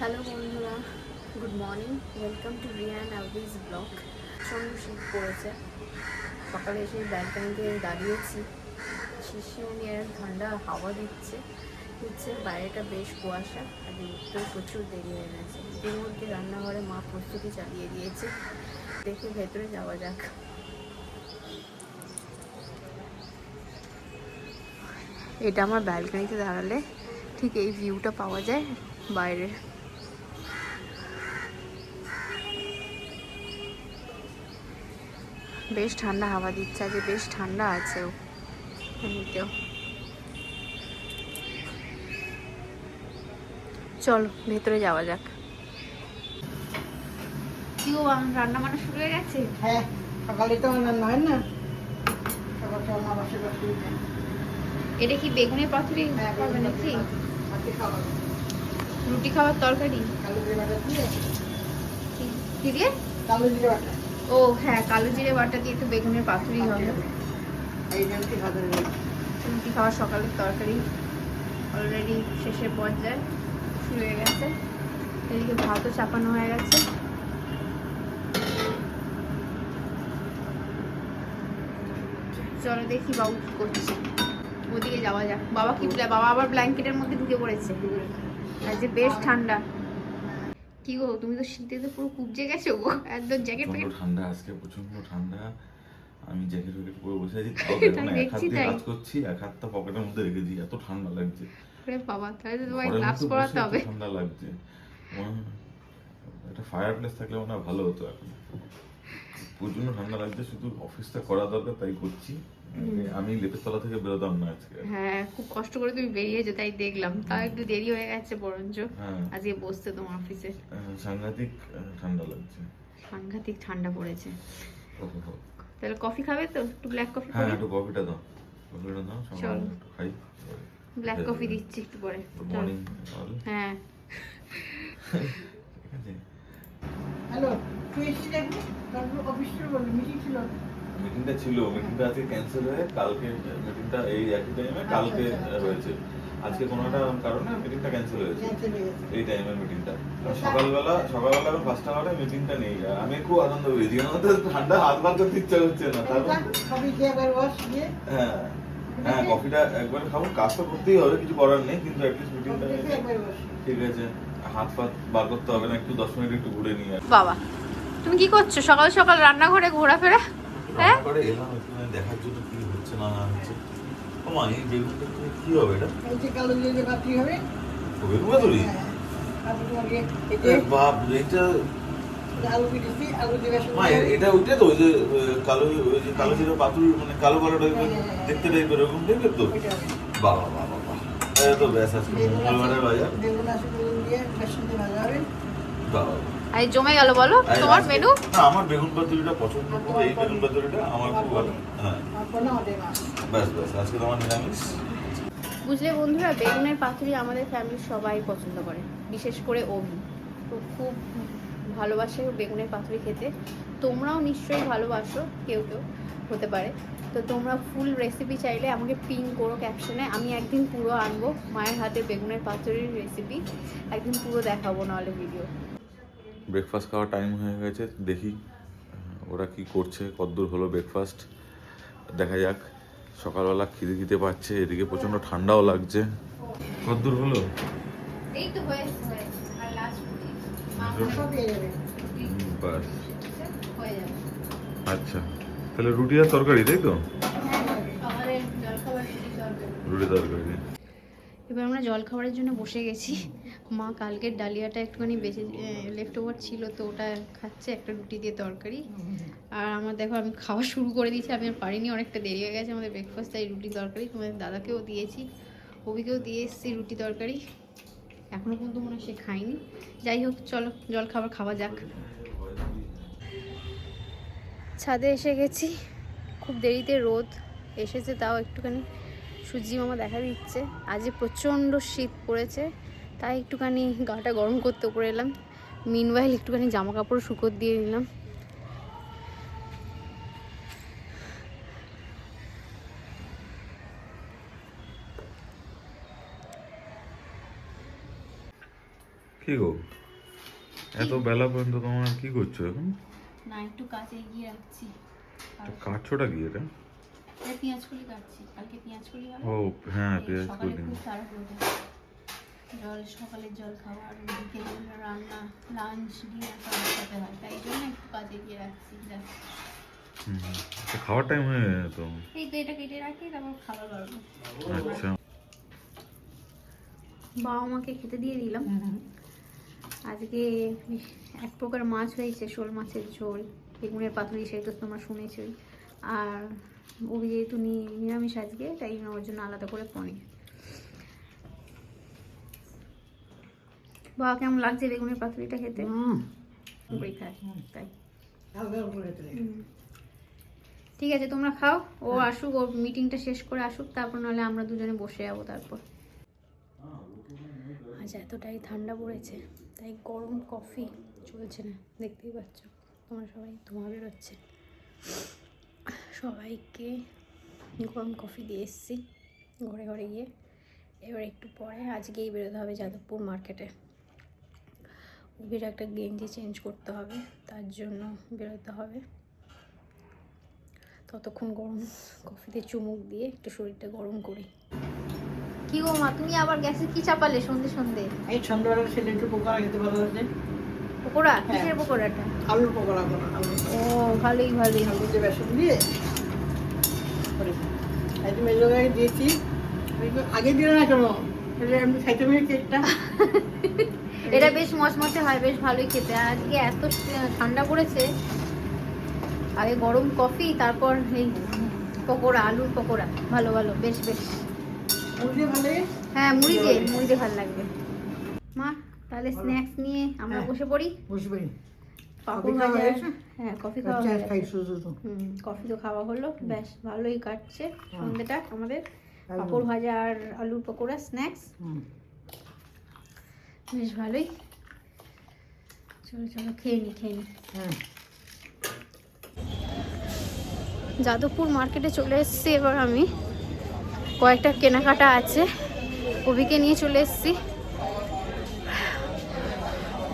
Hello বন্ধুরা, good morning welcome to Riyan Alviz blog প্রচণ্ড শীত পড়েছে সকালে এসে ব্যালকানিতে দাঁড়িয়েছি। শিশিও নিয়ে ঠান্ডা হাওয়া দিচ্ছে। হচ্ছে বাইরেটা বেশ কুয়াশা, আর উঠতেও প্রচুর দেরি হয়ে গেছে। এর মধ্যে রান্নাঘরে মা প্রস্তুতি চালিয়ে দিয়েছে। দেখে ভেতরে যাওয়া যাক। এটা আমার ব্যালকানিতে দাঁড়ালে ঠিক এই ভিউটা পাওয়া যায় বাইরের বেশ ঠান্ডা হাওয়া দিচ্ছে আজকে বেশ ঠান্ডা আছে এমনিতেও। চলো ভেতরে যাওয়া যাক। রান্না বান্না শুরু হয়ে গেছে? হ্যাঁ সকালে তো রান্না হয় না। সকাল সকাল মা বসে বসে এটা কি বেগুনের পাথুরি হ্যাঁ, নাকি? রুটি খাওয়ার তরকারি? কালো দিয়ে? দিয়ে? কালো বাটা। ও হ্যাঁ কালো জিরে বাটা দিয়ে তো বেগুনের পাতুরি হবে। রুটি খাওয়ার সকালের তরকারি। অলরেডি শেষের পর্যায়ে শুরু হয়ে গেছে। এদিকে ভাতও চাপানো হয়ে গেছে। চলো দেখি বাবু কি করছে। ওদিকে যাওয়া যাক। বাবা কি বাবা আবার ব্ল্যাঙ্কেটের মধ্যে ঢুকে পড়েছে। আর যে বেশ ঠান্ডা। কি গো তুমি তো শীতে তো পুরো কুবজে গেছো গো। একদম জ্যাকেট প্যাকেট ঠান্ডা আজকে প্রচণ্ড ঠান্ডা। আমি জ্যাকেট ফ্যাকেট পরে বসে আছি তাও দেখো এক হাত দিয়ে কাজ করছি এক হাতটা পকেটের মধ্যে রেখে দিই এত ঠান্ডা লাগছে। করে বাবা তাহলে তো তোমায় গ্লাভস পরাতে হবে। ঠান্ডা লাগছে। একটা ফায়ার প্লেস থাকলে মনে হয় ভালো হতো এখন। প্রচণ্ড ঠান্ডা লাগছে শুধু অফিসটা করা দরকার তাই করছি। আমি লেপের থেকে বেরোতাম না আজকে। হ্যাঁ খুব কষ্ট করে তুমি বেরিয়েছো তাই দেখলাম। তাও একটু দেরি হয়ে গেছে বরঞ্চ হ্যাঁ। আজকে বসতে তোমার অফিসে সাংঘাতিক ঠান্ডা লাগছে। সাংঘাতিক ঠান্ডা পড়েছে। তাহলে কফি খাবে তো? একটু ব্ল্যাক কফি হ্যাঁ একটু কফিটা দাও। কফিটা দাও চলো। খাই। ব্ল্যাক কফি দিচ্ছি একটু পরে। মর্নিং হ্যাঁ। হ্যালো তুই এসেছিস দেখবি তারপর অফিস ছিল বললি মিটিং ছিল। মিটিংটা ছিল মিটিংটা আজকে ক্যান্সেল হয়ে কালকে মিটিংটা এই একই টাইমে কালকে আচ্ছা, আচ্ছা। হয়েছে আজকে কোনো একটা কারণে মিটিংটা ক্যান্সেল হয়েছে। হয়ে এই টাইমে মিটিংটা সকালবেলা সকালবেলা এখন ফার্স্ট আওয়ারে মিটিংটা নেই। আমি খুব আনন্দ পেয়েছি কারণ আমাদের ঠান্ডা হাত বার করতে ইচ্ছা হচ্ছে না। তারপর হ্যাঁ হ্যাঁ কফিটা একবার খাব। কাজ তো করতেই হবে কিছু করার নেই কিন্তু অ্যাটলিস্ট মিটিংটা ঠিক আছে। হাত ফাত বার করতে হবে না একটু দশ মিনিট একটু ঘুরে নিয়ে। বাবা তুমি কি করছ? সকাল সকাল রান্নাঘরে ঘোরাফেরা? হ্যাঁ? করে এলাম এখানে দেখার জন্য কি হচ্ছে না না হচ্ছে? ও এই বেগুনটা কি- কি হবে এটা? এই যে কালো জিরে বাটি হবে? ও বেগুন পাতুরি হ্যাঁ তোমাকে এই এ যে বাপ এটা আলু কেটেছি আলু জিরে মা এটা ওইটা তো ওই যে কালো ওই যে কালো জিরে পাতুরি মানে কালো কালো টাইপের দেখতে টাইপের এরকম টাইপের তো? বাবা বাবা বাবা। তো ব্যাস আজকে মঙ্গলবারের বাজার। বেগুন দিয়ে বেসন দিয়ে ভাজা হবে। আই জমে গেল বলো। তোমার মেনু না আমার বেগুন পাতুরিটা পছন্দ খুব এই বেগুন পাতুরিটা আমার খুব ভালো। হ্যাঁ। ব্যাস ব্যাস আজকে তোমার নিরামিষ। বুঝলে বন্ধুরা বেগুনের পাতুরি আমাদের ফ্যামিলির সবাই পছন্দ করে বিশেষ করে অভি। তো খুব ভালোবাসে ও বেগুনের পাতুরি খেতে। তোমরাও নিশ্চয়ই ভালোবাসো কেউ কেউ হতে পারে। তো তোমরা ফুল রেসিপি চাইলে আমাকে পিন করো ক্যাপশনে আমি একদিন পুরো আনব মায়ের হাতে বেগুনের পাতুরির রেসিপি একদিন পুরো দেখাবো নাহলে ভিডিও ব্রেকফাস্ট খাওয়ার টাইম হয়ে গেছে দেখি ওরা কি করছে কতদূর হলো ব্রেকফাস্ট দেখা যাক সকালবেলা খিদে খিদে পাচ্ছে এদিকে প্রচণ্ড ঠান্ডাও লাগছে। কতদূর হলো? হয়ে আচ্ছা তাহলে রুটি আর তরকারি তাই তো? তরকারি। রুটি তরকারি। এবার আমরা জল খাবারের জন্য বসে গেছি। মা কালকের ডালিয়াটা একটুখানি বেঁচে লেফট ওভার ছিল তো ওটা খাচ্ছে, একটা রুটি দিয়ে তরকারি। আর আমার দেখো, আমি খাওয়া শুরু করে দিয়েছি, আমি আর পারিনি, অনেকটা দেরি হয়ে গেছে আমাদের ব্রেকফাস্ট তাই রুটি তরকারি। তোমাদের দাদাকেও দিয়েছি, অভিকেও দিয়ে এসেছি রুটি তরকারি। এখনও পর্যন্ত মনে হয় সে খায়নি। যাই হোক, চলো, জল খাবার খাওয়া যাক। ছাদে এসে গেছি, খুব দেরিতে রোদ এসেছে, তাও একটুখানি সূর্যি মামা দেখা দিচ্ছে। আজকে প্রচণ্ড শীত পড়েছে তাই একটুখানি গাটা গরম করতে উপরে এলাম। মিনওয়াইল একটুখানি জামা কাপড় শুকোত দিয়ে নিলাম। কি গো? এত বেলা পর্যন্ত তোমার কি করছ এখন? না একটু কাছে এগিয়ে রাখছি। আর কাটছোটা কি এটা? পেঁয়াজ কলি কাটছি। কালকে পেঁয়াজ কলি ও হ্যাঁ পেঁয়াজ সকালে কলি। জল সকালের জল খাওয়ার বিকেলে রান্না লাঞ্চ ডিনার সব খেতে হয়। তাই জন্য একটু কাজে গিয়ে রাখছি তো খাওয়ার টাইম হয়ে গেছে তো? এই তো এটা কেটে রাখি তারপর খাবার বাড়বো আচ্ছা। বাবা মাকে খেতে দিয়ে দিলাম। আজকে এক প্রকার মাছ হয়েছে শোল মাছের ঝোল বেগুনের পাতুরি সেই তো তোমরা শুনেছই। আর ও যেহেতু নি- নিরামিষ আজকে তাই ওর জন্য আলাদা করে পনির। বাবা কেমন লাগছে বেগুনের পাতুরিটা খেতে? তাই। ঠিক আছে তোমরা খাও ও আসুক ওর মিটিংটা শেষ করে আসুক তারপর নাহলে আমরা দুজনে বসে যাব তারপর। আজ এতটাই ঠান্ডা পড়েছে তাই গরম কফি চলছে না দেখতেই পাচ্ছ তোমরা সবাই ধোঁয়া বেরোচ্ছে সবাইকে গরম কফি দিয়ে এসেছি ঘরে ঘরে গিয়ে। এবার একটু পরে আজকেই বেরোতে হবে যাদবপুর মার্কেটে ওবির একটা গেঞ্জি চেঞ্জ করতে হবে তার জন্য বেরোতে হবে। ততক্ষণ গরম কফিতে চুমুক দিয়ে একটু শরীরটা গরম করি। কি গো মা তুমি আবার গ্যাসে কি চাপালে সন্ধে সন্ধে? এই সন্ধ্যাবেলা ছেলে একটু পকোড়া খেতে ভালো লাগছে পকোড়া? কিসের পকোড়াটা? আলুর পকোড়া ও ভালোই ভালোই। আলু দিয়ে বেসন দিয়ে করে একটু মেজো গায়ে দিয়েছি। আগে দিও না কেন? তাহলে আমি খাইতে পারি কেকটা এটা বেশ মচমচে হয় বেশ ভালোই খেতে। আর আজকে এত ঠান্ডা পড়েছে। আগে গরম কফি তারপর এই পকোড়া আলুর পকোড়া। ভালো ভালো বেশ বেশ। হ্যাঁ মুড়ি দিয়ে মুড়ি দিয়ে ভালো লাগবে। মা তাহলে স্ন্যাক্স নিয়ে আমরা হ্যাঁ। বসে পড়ি। খাওয়া হয়েছে? হ্যাঁ কফি খাওয়া হয়ে। খাই শুধু শুধু হুম কফি তো খাওয়া হলো। বেশ ভালোই কাটছে সন্ধ্যেটা আমাদের। পাঁপড় ভাজা আর আলুর পকোড়া স্ন্যাক্স হুম। বেশ ভালোই। চলো চলো খেয়ে নি খেয়ে নি। হ্যাঁ যাদবপুর মার্কেটে চলে এসেছি এবার আমি। কয়েকটা কেনাকাটা আছে। কবিকে নিয়ে চলে এসেছি।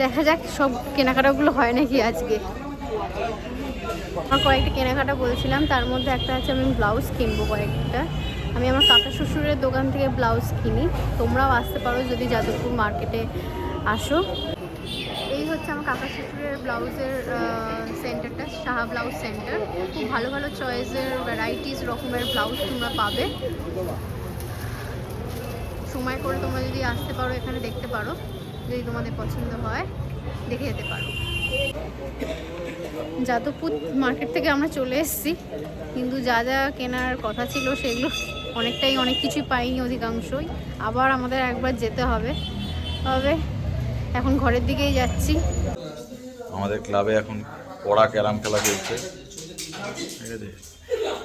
দেখা যাক সব কেনাকাটাগুলো হয় নাকি আজকে। আমার কয়েকটা কেনাকাটা বলছিলাম তার মধ্যে একটা আছে আমি ব্লাউজ কিনবো কয়েকটা। আমি আমার কাকা শ্বশুরের দোকান থেকে ব্লাউজ কিনি। তোমরাও আসতে পারো যদি যাদবপুর মার্কেটে আসো। এই হচ্ছে আমার কাকা শ্বশুরের ব্লাউজের সেন্টারটা সাহা ব্লাউজ সেন্টার খুব ভালো ভালো চয়েসের ভ্যারাইটিস রকমের ব্লাউজ তোমরা পাবে। সময় করে তোমরা যদি আসতে পারো, এখানে দেখতে পারো। যদি তোমাদের পছন্দ হয়, দেখে যেতে পারো। যাদবপুর মার্কেট থেকে আমরা চলে এসেছি। কিন্তু যা যা কেনার কথা ছিল সেগুলো অনেকটাই অনেক কিছুই পাইনি অধিকাংশই। আবার আমাদের একবার যেতে হবে। তবে এখন ঘরের দিকেই যাচ্ছি। আমাদের ক্লাবে এখন পড়া ক্যারাম খেলা চলছে। ঠিক আছে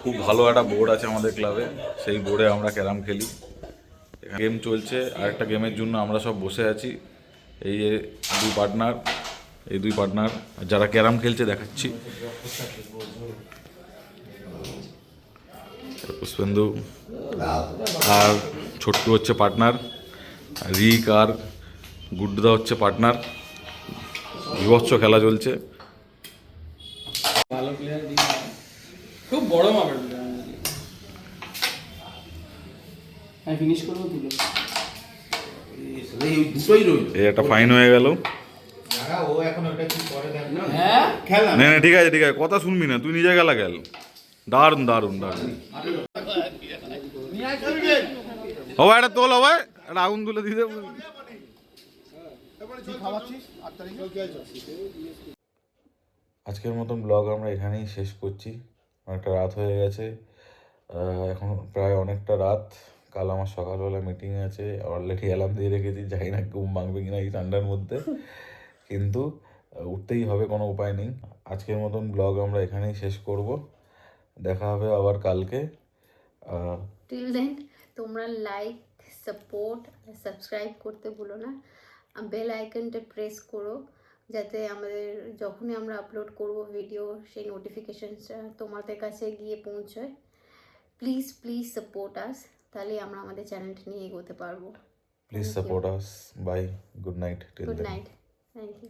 খুব ভালো একটা বোর্ড আছে আমাদের ক্লাবে। সেই বোর্ডে আমরা ক্যারাম খেলি। গেম চলছে। আর একটা গেমের জন্য আমরা সব বসে আছি। এই যে দুই পার্টনার এই দুই পার্টনার যারা ক্যারাম খেলছে দেখাচ্ছি। পুষ্পেন্দু আর ছোট্টু হচ্ছে পার্টনার রিক আর গুড্ডুদা হচ্ছে পার্টনার বিভৎস খেলা চলছে। খুব বড় মাপের হ্যাঁ ফিনিশ করব তুলো। এই দুটোই রইল। এই একটা ফাইন গেল। ও এখন ওটা কি করে দেখ না। খেলা। না না ঠিক আছে ঠিক আছে কথা শুনবি না তুই নিজে গেলা গেল দারুণ দারুণ দারুণ হবা এটা তোল হবা এটা আগুন তুলে দিতে আজকের মতন ব্লগ আমরা এখানেই শেষ করছি। অনেকটা রাত হয়ে গেছে। এখন প্রায় অনেকটা রাত। কাল আমার সকালবেলা মিটিং আছে। অলরেডি অ্যালার্ম দিয়ে রেখেছি। জানি না, ঘুম ভাঙবে কিনা এই ঠান্ডার মধ্যে। কিন্তু উঠতেই হবে, কোনো উপায় নেই। আজকের মতন ব্লগ আমরা এখানেই শেষ করব। দেখা হবে আবার কালকে আহ, টিল দেন তোমরা লাইক সাপোর্ট সাবস্ক্রাইব করতে ভুলো না বেল আইকনটা প্রেস করো যাতে আমাদের যখনই আমরা আপলোড করব ভিডিও সেই নোটিফিকেশানসটা তোমাদের কাছে গিয়ে পৌঁছয় প্লিজ প্লিজ সাপোর্ট আস তাহলে আমরা আমাদের চ্যানেলটা নিয়ে এগোতে পারব please support us bye good night till good then night thank you